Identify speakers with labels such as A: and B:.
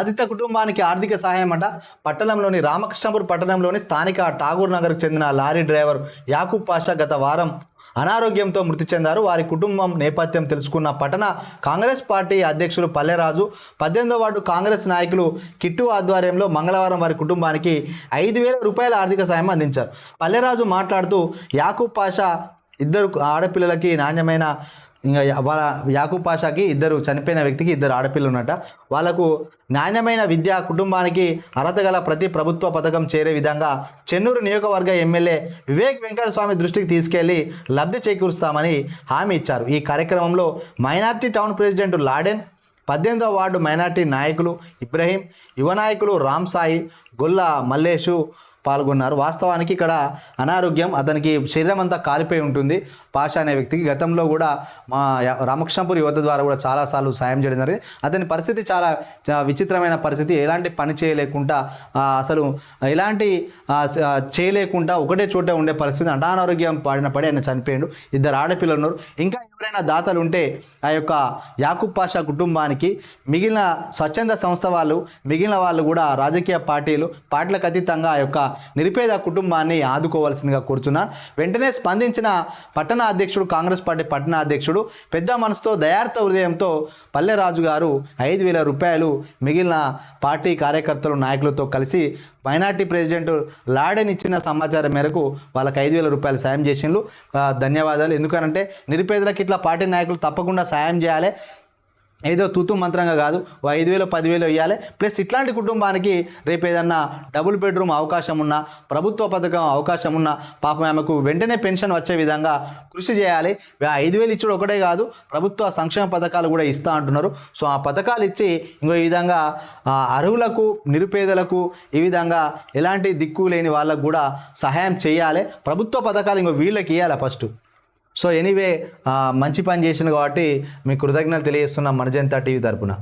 A: బాధిత కుటుంబానికి ఆర్థిక సహాయం అంట. పట్టణంలోని రామకృష్ణపూర్ పట్టణంలోని స్థానిక ఠాగూర్ నగర్కు చెందిన లారీ డ్రైవర్ యాకూబ్ పాషా గత వారం అనారోగ్యంతో మృతి చెందారు. వారి కుటుంబం నేపథ్యం తెలుసుకున్న పట్టణ కాంగ్రెస్ పార్టీ అధ్యక్షులు పల్లెరాజు పద్దెనిమిదో వార్డు కాంగ్రెస్ నాయకులు కిట్టు ఆధ్వర్యంలో మంగళవారం వారి కుటుంబానికి ఐదు వేల రూపాయల ఆర్థిక సాయం అందించారు. పల్లెరాజు మాట్లాడుతూ యాకూబ్ పాషా ఇద్దరు ఆడపిల్లలకి నాణ్యమైన ఇంకా వాళ్ళ యాకూబ్ పాషాకి ఇద్దరు చనిపోయిన వ్యక్తికి ఇద్దరు ఆడపిల్లలు ఉన్నట వాళ్ళకు నాణ్యమైన విద్య కుటుంబానికి అర్హత గల ప్రతి ప్రభుత్వ పథకం చేరే విధంగా చెన్నూరు నియోజకవర్గ ఎమ్మెల్యే వివేక్ వెంకటస్వామి దృష్టికి తీసుకెళ్ళి లబ్ధి చేకూరుస్తామని హామీ ఇచ్చారు. ఈ కార్యక్రమంలో మైనార్టీ టౌన్ ప్రెసిడెంట్ లాడెన్ పద్దెనిమిదవ వార్డు మైనార్టీ నాయకులు ఇబ్రహీం యువ నాయకులు రామ్ సాయి గొల్ల మల్లేషు పాల్గొన్నారు. వాస్తవానికి ఇక్కడ అనారోగ్యం అతనికి శరీరం అంతా కాలిపోయి ఉంటుంది. పాష అనే వ్యక్తికి గతంలో కూడా మా యా- రామకృష్ణపూర్ యువత ద్వారా కూడా చాలాసార్లు సాయం చేయడం జరిగింది. అతని పరిస్థితి చాలా విచిత్రమైన పరిస్థితి. ఎలాంటి పని చేయలేకుండా అసలు ఎలాంటి చేయలేకుండా ఒకటే చోట ఉండే పరిస్థితి. అనారోగ్యం పాడిన పడి ఆయన చనిపోయాడు. ఇద్దరు ఆడపిల్లలు ఉన్నారు. ఇంకా ఎవరైనా దాతలు ఉంటే ఆ యొక్క యాకూబ్ పాషా కుటుంబానికి మిగిలిన స్వచ్ఛంద సంస్థ వాళ్ళు మిగిలిన వాళ్ళు కూడా రాజకీయ పార్టీలు పార్టీలకు అతీతంగా ఆ యొక్క నిరుపేద కుటుంబాన్ని ఆదుకోవాల్సిందిగా కోరుతున్నాను వెంటనే స్పందించిన పట్టణ అధ్యక్షుడు కాంగ్రెస్ పార్టీ పట్టణ అధ్యక్షుడు పెద్ద మనసుతో దయార్థ హృదయంతో పల్లెరాజు గారు ఐదు వేల రూపాయలు మిగిలిన పార్టీ కార్యకర్తలు నాయకులతో కలిసి మైనార్టీ ప్రెసిడెంట్ లాడెన్ ఇచ్చిన సమాచారం మేరకు వాళ్ళకి ఐదు వేల రూపాయలు సాయం చేసిండ్రు. ధన్యవాదాలు. ఎందుకనంటే నిరుపేదలకు ఇట్లా పార్టీ నాయకులు తప్పకుండా సాయం చేయాలి. ఏదో తూతు మంత్రంగా కాదు ఓ ఐదు వేలు పదివేలు ఇవ్వాలి ప్లస్ ఇట్లాంటి కుటుంబానికి రేపు ఏదన్నా డబుల్ బెడ్రూమ్ అవకాశం ఉన్నా ప్రభుత్వ పథకం అవకాశం ఉన్నా పాపం ఆమెకు వెంటనే పెన్షన్ వచ్చే విధంగా కృషి చేయాలి. ఐదు వేలు ఇచ్చుడు ఒకటే కాదు ప్రభుత్వ సంక్షేమ పథకాలు కూడా ఇస్తా అంటున్నారు. సో ఆ పథకాలు ఇచ్చి ఇంకో ఈ విధంగా అర్హులకు నిరుపేదలకు ఈ విధంగా ఎలాంటి దిక్కు లేని వాళ్ళకు కూడా సహాయం చేయాలి. ప్రభుత్వ పథకాలు ఇంకో వీళ్ళకి ఇవ్వాలి ఫస్ట్? సో ఎనీవే మంచి పని చేసిన కాబట్టి మీ కృతజ్ఞతలు తెలియజేస్తున్నాం మనజంతా టీవీ తరపున.